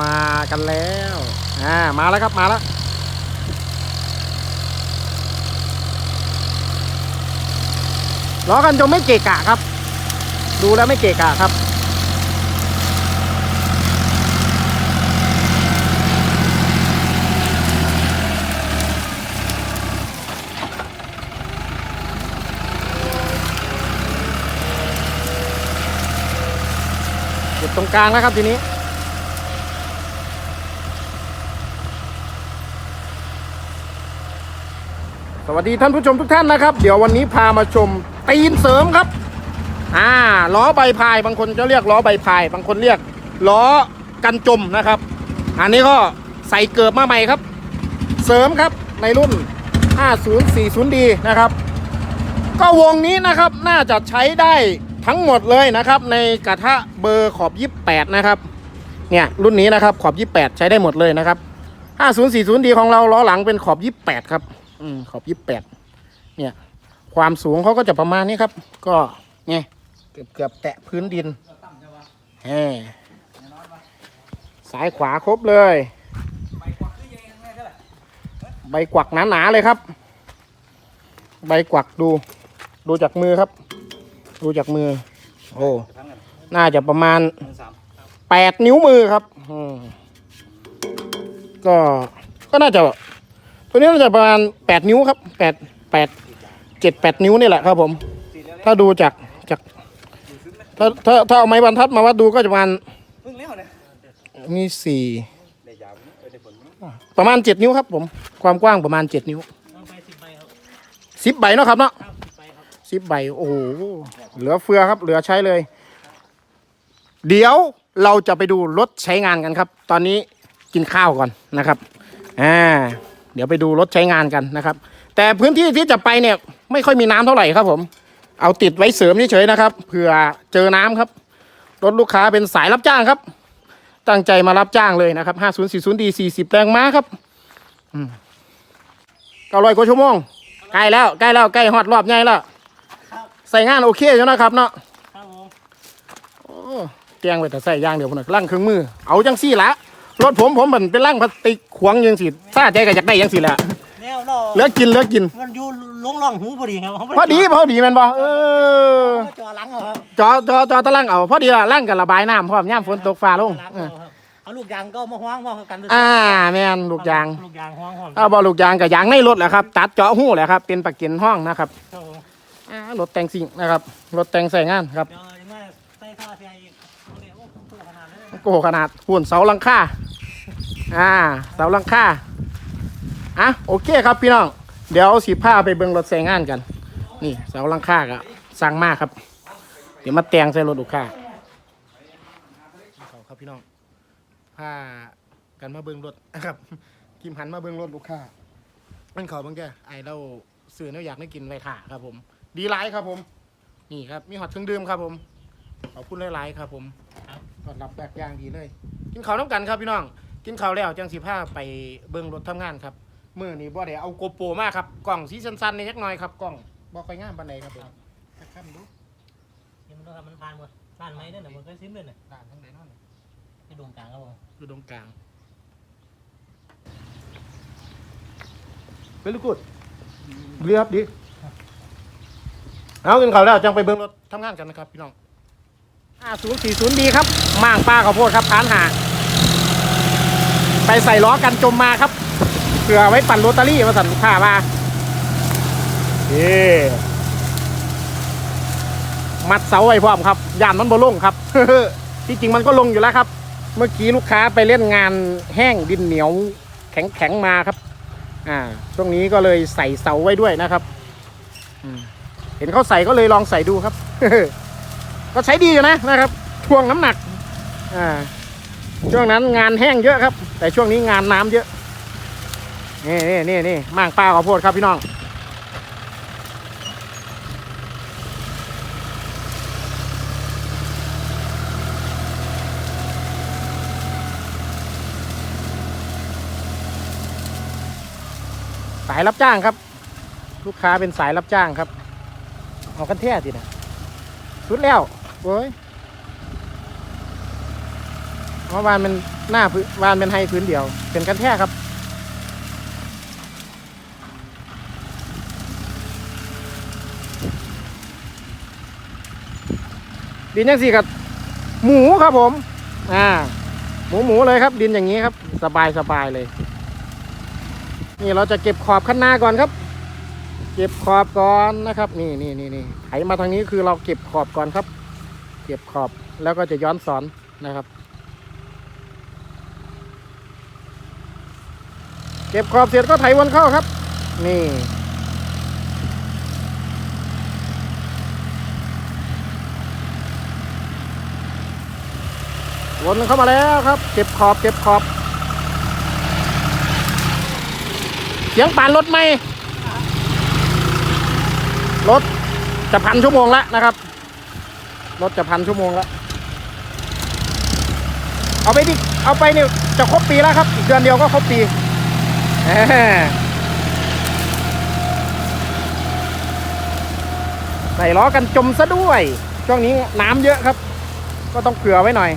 มากันแล้วอ่ามาแล้วครับมาแล้วล้อกันจนไม่เกะกะครับ ดูแล้วไม่เกะกะครับจุดตรงกลางแล้วครับทีนี้ สวัสดีท่านผู้ชมทุกท่านนะครับ เดี๋ยววันนี้พามาชมตีนเสริมครับ อ่าล้อใบพาย บางคนจะเรียกล้อใบพาย บางคนเรียกล้อกันจมนะครับ อันนี้ก็ใส่เกิบมาใหม่ครับ เสริมครับในรุ่น 5040D นะครับ ก็วงนี้นะครับน่าจะใช้ได้ทั้งหมดเลยนะครับ ในกระทะเบอร์ขอบ 28 นะครับเนี่ยรุ่นนี้นะครับขอบ 28 ใช้ได้หมดเลยนะครับ 5040D ของเราล้อหลังเป็นขอบ 28 ครับ อืมขอบ28เนี่ย ความสูงเขาก็จะประมาณนี้ครับ ก็เนี่ยเกือบเกือบแตะพื้นดินแหมซ้ายขวาครบเลย ใบกวักหนาๆเลยครับ ใบกวักดู ดูจากมือครับ ดูจากมือ โอ้น่าจะประมาณแปดนิ้วมือครับก็ก็น่าจะ ตัวนี้น่าจะประมาณแปดนิ้วครับแปดแปดเจ็ดแปดนิ้วนี่แหละครับผม ถ้าดูจากจากถ้าถ้าถ้าเอาไม้บรรทัดมาวัดดูก็จะประมาณพิ่งเลี้ยวนี่ยมีสี่ประมาณเจ็ดนิ้วครับผม ความกว้างประมาณเจ็ดนิ้วสิบใบเนาะครับเนาะสิบใบครับสิบใบโอ้โหเหลือเฟือครับ เหลือใช้เลย เดี๋ยวเราจะไปดูรถใช้งานกันครับ ตอนนี้กินข้าวก่อนนะครับอ่า เดี๋ยวไปดูรถใช้งานกันนะครับ แต่พื้นที่ที่จะไปเนี่ยไม่ค่อยมีน้ำเท่าไหร่ครับผม เอาติดไว้เสริมเฉยๆนะครับเผื่อเจอน้ำครับ รถลูกค้าเป็นสายรับจ้างครับ ตั้งใจมารับจ้างเลยนะครับ 5040D 40แรงม้าครับอืมเก้าร้อยกว่าชั่วโมงใกล้แล้วใกล้แล้วใกล้ฮอดรอบใหญ่แล้วใส่งานโอเคอยู่นะครับเนาะครับผมโอ้เตียงไว้แต่ใส่อย่างเดียวพุ่นน่ะล่างเครื่องมือ เอาจังซี่ละ รถผมผมเหมือนเป็นล่างพลาสติกขวางยังสิซาใจก็อยากได้ยังสิแหละแนวเราเหลือกินเหลือกิน มันอยู่ลงร่องหูพอดีครับพอดีพอดีแมันบ่เออเขาจอหลังเอาครับจอจอจอตะล่างเอาพอดีละล่างกับระบายน้ำพร้อมย่ามฝนตกฟ้าลงหลังเออเอาครับเอาลูกยางก็มาห้างมากันอ่าแม่นลูกยางลูกยางห้างห้องถ้าบ่ลูกยางกับยางในรถแหละครับ ตัดเจาะหู้แหละครับ เป็นปากเกินห้องนะครับครับผมอ่ารถแต่งสิ่งนะครับรถแต่งใส่งานครับเดี๋ยวยังไงใส่ท่าเสี โอ้โหขนาดหุ่นเสาลังค่าอ่าเสาลังค่าอะโอเคครับพี่น้อง เดี๋ยวสิพาไปเบิ่งรถใส่งานกัน นี่เสาลังค่าก็สั่งมากครับ เดี๋ยวมาแต่งใส่รถลูกค้าเขาครับพี่น้องพากันมาเบิ่งรถนะครับกิมหันมาเบิ่งรถลูกค้าเป็นเขาเบิ่งแกไอเราซื้อเนื้ออยากได้กินไว้ค่ะครับผม ดีไลท์ครับผม นี่ครับมีหอดเครื่องดื่มครับผมขอบคุณหลายๆครับผม ต้อนรับแบบอย่างดีเลย กินข้าวน้ำกันครับพี่น้อง กินข้าวแล้วจังสิพาไปเบิ่งรถทำงานครับมื้อนี้บ่ได้เอาโกโปรมาครับกล่องสีสั้นๆนี่จักหน่อยครับกล่องบ่ค่อยงามปานใดครับผมจะค้ำดูนี่มันต้องทำมันผ่านหมดผ่านไหมเนี่ยมันก็ซิมเลยเนี่ยด่านทั้งใดนั่นที่ดวงกลางครับผมอยู่ตรงกลางเป็นลูกกุดเรียบดีเอากินข้าวแล้วจังไปเบิ่งรถทำงานกันนะครับพี่น้อง 5040 ดีครับม่างป้าข้าวโพดครับฐานหาไปใส่ล้อกันจมมาครับเผื่อไว้ปั่นโรตารี่มาสั่นลูกค้ามาเอ๊มัดเสาไว้พร้อมครับยานมันบ่ลงครับที่จริงมันก็ลงอยู่แล้วครับ เมื่อกี้ลูกค้าไปเล่นงานแห้งดินเหนียวแข็งแข็งมาครับ อ่า ช่วงนี้ก็เลยใส่เสาไว้ด้วยนะครับเห็นเขาใส่ก็เลยลองใส่ดูครับ ก็ใช้ดีอยู่นะนะครับช่วงน้ำหนักอ่าช่วงนั้นงานแห้งเยอะครับ แต่ช่วงนี้งานน้ำเยอะนี่นี่นี่นี่มางป้าข้าวโพดครับพี่น้องสายรับจ้างครับ ลูกค้าเป็นสายรับจ้างครับ เอากันแท้สินะสุดแล้ว โอ้ยเพราะวานเป็นหน้าวานเป็นไฮพื้นเดียว เป็นกันแท้ครับดินยังสี่กับหมูครับผม อ่า หมูหมูเลยครับ ดินอย่างนี้ครับ สบายสบายเลย นี่เราจะเก็บขอบข้างหน้าก่อนครับ เก็บขอบก่อนนะครับ นี่นี่นี่นี่ไถมาทางนี้คือเราเก็บขอบก่อนครับ เก็บขอบแล้วก็จะย้อนสอนนะครับ เก็บขอบเสร็จก็ไถวนเข้าครับ นี่วนเข้ามาแล้วครับ เก็บขอบเก็บขอบ เสียงป่านรถไหมรถจะพันชั่วโมงแล้วนะครับ รถจะพันชั่วโมงแล้วเอาไปดิเอาไปเนี่ยจะครบปีแล้วครับ อีกเดือนเดียวก็ครบปีใส่ล้อกันจมซะด้วย ช่วงนี้น้ำเยอะครับ ก็ต้องเผื่อไว้หน่อย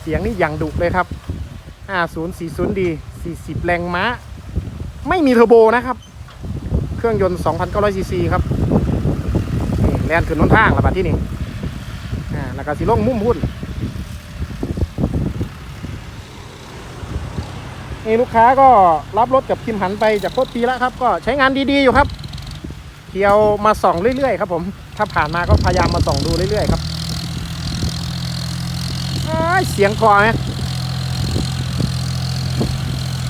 เสียงนี่อย่างดุเลยครับ 5040D 40 แรงม้า ไม่มีเทอร์โบนะครับ เครื่องยนต์ 2,900ซีซีครับแลนขึ้นน้นทางแล้วบัดที่นี่อ่าแล้วก็สิลงมุ่มพุ่นนี่ลูกค้าก็รับรถกับคิมหันไปจากโคตรปีแล้วครับ ก็ใช้งานดีๆอยู่ครับเที่ยวมาส่องเรื่อยๆครับผม ถ้าผ่านมาก็พยายามมาส่องดูเรื่อยๆครับเสียงคอไหม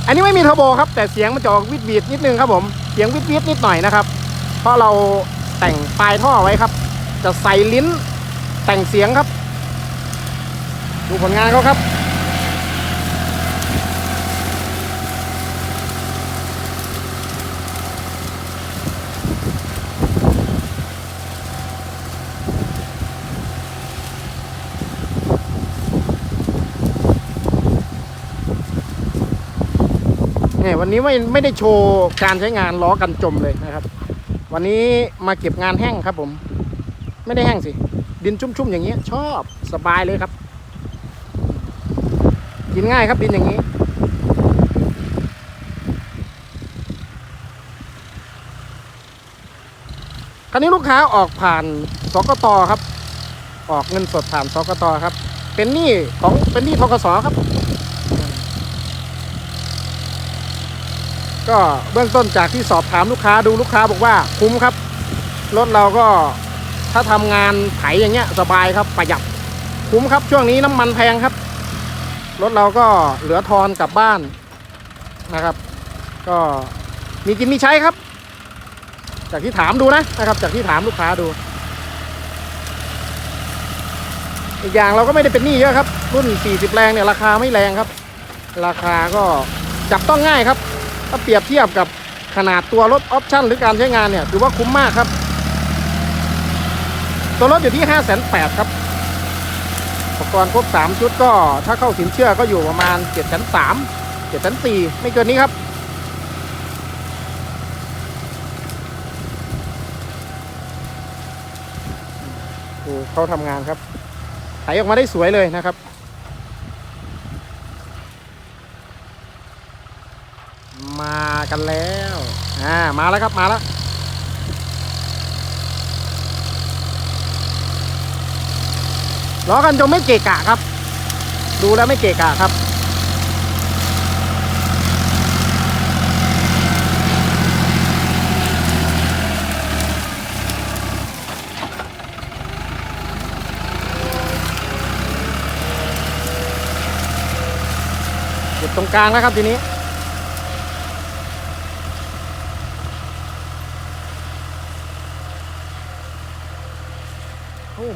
อันนี้ไม่มีเทอร์โบครับ แต่เสียงมันจะออกวิดวีดนิดนึงครับผมเสียงวิดวีดนิดหน่อยนะครับ เพราะเราแต่งปลายท่อไว้ครับ จะใส่ลิ้นแต่งเสียงครับ ดูผลงานเขาครับ เนี่ยวันนี้ไม่ไม่ได้โชว์การใช้งานล้อกันจมเลยนะครับ วันนี้มาเก็บงานแห้งครับผม ไม่ได้แห้งสิ ดินชุ่มๆอย่างเงี้ยชอบสบายเลยครับ กินง่ายครับดินอย่างนี้คราวนี้ลูกค้าออกผ่านสกตครับ ออกเงินสดผ่านสกตครับ เป็นหนี้ของเป็นหนี้ทกสครับ ก็เบื้องต้นจากที่สอบถามลูกค้าดูลูกค้าบอกว่าคุ้มครับ รถเราก็ถ้าทำงานไถอย่างเงี้ยสบายครับประหยัดคุ้มครับช่วงนี้น้ำมันแพงครับ รถเราก็เหลือทอนกลับบ้านนะครับ ก็มีกินมีใช้ครับ จากที่ถามดูนะนะครับ จากที่ถามลูกค้าดู อีกอย่างเราก็ไม่ได้เป็นหนี้เยอะครับ รุ่น 40 แรงเนี่ยราคาไม่แรงครับ ราคาก็จับต้องง่ายครับ ถ้าเปรียบเทียบกับขนาดตัวรถออปชั่นหรือการใช้งานเนี่ยถือว่าคุ้มมากครับ ตัวรถอยู่ที่ 5 8 0 0 0ครับอุปกรณ์ครบ 3 ชุดก็ถ้าเข้าสินเชื่อก็อยู่ประมาณ7 3 0 0 7 4 0 0ไม่เกินนี้ครับ ดูเขาทำงานครับไถออกมาได้สวยเลยนะครับ มา กันแล้ว อ่า มาแล้วครับ มาแล้ว ล้อกันจนไม่เกะกะครับ ดูแล้วไม่เกะกะครับหยุดตรงกลางแล้วครับทีนี้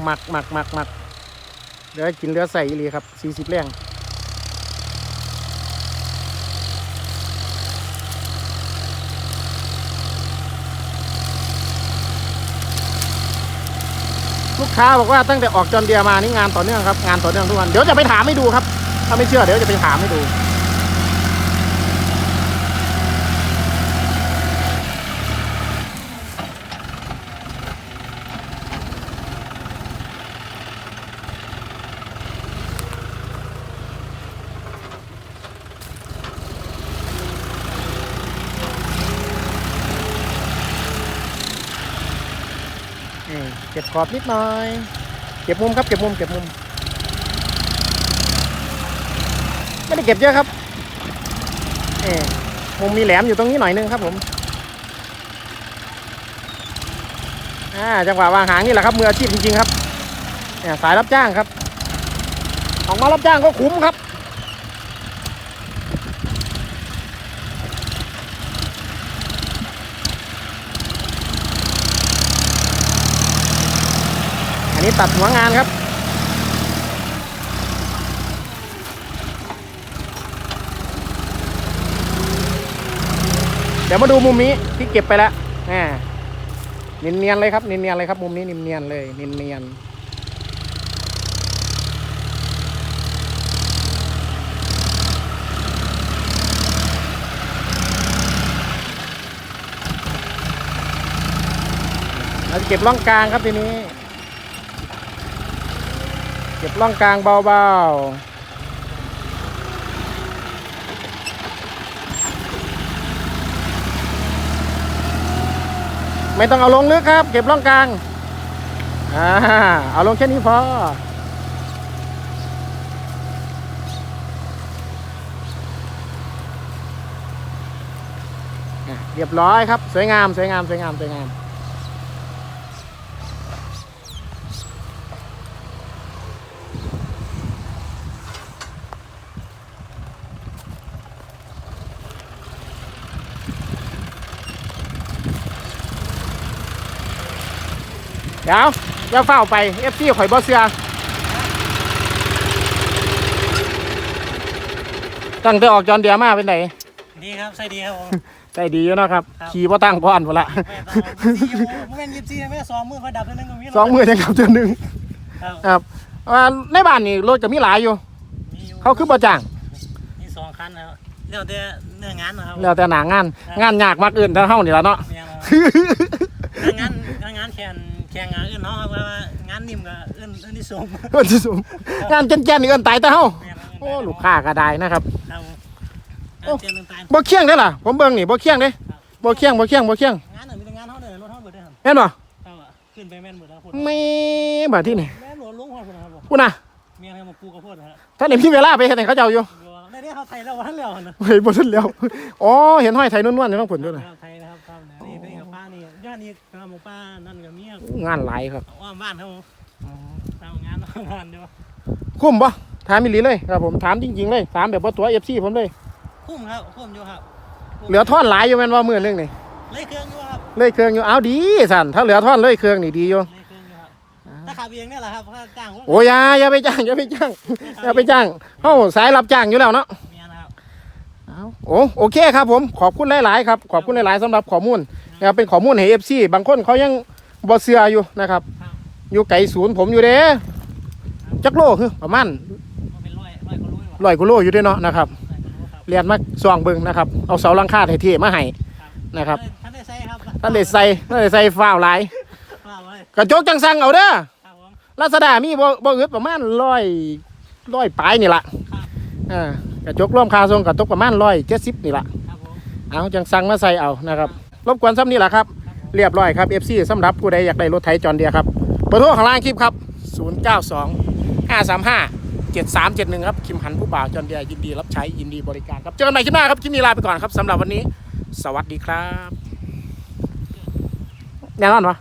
หมักหมักหมักหมักเดี๋ยวกินเรือใส่อีลีครับสี่สิบแรงลูกค้าบอกว่าตั้งแต่ออกจอนเดียมานี่งานต่อเนื่องครับ งานต่อเนื่องทุกวัน เดี๋ยวจะไปถามให้ดูครับ ถ้าไม่เชื่อเดี๋ยวจะไปถามให้ดู ขอบนิดหน่อย เก็บมุมครับ เก็บมุม เก็บมุม ไม่ได้เก็บเยอะครับนี่มุมมีแหลมอยู่ตรงนี้หน่อยนึงครับผมอ่าจังหวะวางหางนี่แหละครับมืออาชีพจริงๆครับเนี่ยสายรับจ้างครับออกมารับจ้างก็คุ้มครับ นนี้ตัดหัวงานครับ เดี๋ยวมาดูมุมนี้ที่เก็บไปแล้วแหมเนียนๆเลยครับเนียนๆเลยครับ มุมนี้เนียนๆเลยเนียนๆเราจะเก็บร่องกลางครับทีนี้ เก็บร่องกลางเบาๆไม่ต้องเอาลงลึกครับ เก็บร่องกลาง อ่า เอาลงแค่นี้พอ เรียบร้อยครับ สวยงาม สวยงาม สวยงาม สวยงาม ดี๋ยวอย่าเฝ้าไปเอฟซีข่อยบ่เสือตั้งแต่ออกจอนเดียมาเป็นไงดีครับใส่ดีครับผม ใจดีอยู่เนาะครับ ครับ ขี่บ่ตั้งพอนพุ่นละแม่นยิบซีแม่สองมือพอดับแล้วนึงก็มีสองมือยังขับเทือหนึงครับครับว่าในบ้านนี่รถก็มีหลายอยู่ มีอยู่เขาคือบ่จ้างมีสองคันนะครับเรื่องแต่เนื้องานนะครับแล้วแต่หนางาน งานยากมากอื่นถ้าเฮานี่ล่ะเนาะ เนี่ยนะครับงานงานงานแข่ง แข่งงานอื่นเนาะครับว่างานนิ่มกับอื่นอื่นที่สูงเอิ้นสิสมงานแก่นๆนี่เอิ้นตายแต่เฮาโอ้ลูกค้าก็ได้นะครับครับผมโอ้งานเตรียมต่างบ่เคียงเด้อล่ะผมเบิ่งนี่บ่เคียงเด้บ่เคียงบ่เคียงบ่เคียงๆงานหนึ่งมีแต่งานเท่าเดิมรถเท่าเบิดเด้อครับแม่นบ่ครับอะขึ้นไปแม่นหมดแล้วพูดไม่บาดที่นี่แม่นหลวงลุงพ่อพูดนะครับผมพูดนะเมียให้มาปูกับพูดนะครับท่านเห็นพี่เวลาไปเห็นเขาเจ้าอยู่ในนี้เขาไทยแล้ววันแล้วนะเฮ้ยบนทันแล้วอ๋อเห็นห้อยไทยนวลๆอยู่ต้องผลด้วยนะไทยานี่ย่านนี้ครับหมู่ป้านั่นกับเมียงานหลายครับว่าบ้านเขาทำงานบ้านเดียวคุ้มปะถามมิลีเลยครับผมถามจริงๆเลยถามแบบว่าตัวเอฟซีผมเลยคุ้มครับคุ้มอยู่ครับเหลือท่อนหลายอยู่แม่นว่ามือนึงนี่เลยเครื่องอยู่ครับเลยเครื่องอยู่เอาดีสันถ้าเหลือท่อนเลยเครื่องนี่ดีอยู่เลยเครื่องอยู่ครับถ้าขับเองเนี่ยแหละครับถ้าจ้างผมโอ้ยอย่าอย่าไปจ้างอย่าไปจ้างอย่าไปจ้างเฮาสายรับจ้างอยู่แล้วเนาะ โอ้โอเคครับผมขอบคุณหลาย ๆ ครับ ขอบคุณหลาย ๆสำหรับข้อมูลนะครับเป็นข้อมูลให้เอฟซีบางคนเขายังบ่เชื่ออยู่นะครับ อยู่ไกลศูนย์ผมอยู่เด้จักโลคือประมาณมันเป็นร้อยร้อยก็รู้อยู่ร้อยกิโลอยู่เด้เนาะนะครับร้อยก็รู้ครับเรียนมาส่องเบิ่งนะครับ เอาเสาหลังคาไเท่ๆมาให้นะครับท่านได้ใส่ครับท่านได้ใส่ท่านได้ใส่ฟ้าวหลายว่าไว้กระจกจังสังเอาเด้อครับผมลาซาด้ามีบ่บ่อึดประมาณร้อยร้อยปลายนี่ล่ะครับอ่า กระจกร่วมคาทรงกระตกประมาณร้อยเจ็ดสิบนี่ล่ะครับผมเอาจังสังมาใส่เอานะครับรบกวนซ้ำนี่แหละครับ เรียบร้อยครับ FC สำหรับผู้ใดอยากได้รถไถจอนเดียครับเบอร์โทรข้างล่างคลิปครับ 092 535 7371 ครับ คิมหันผู้บ่าวจอนเดียยินดีรับใช้ยินดีบริการครับเจอกันใหม่คลิปหน้าครับคลิปนี้ลาไปก่อนครับสำหรับวันนี้ สวัสดีครับแน่นอนวะ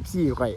FC ข่อย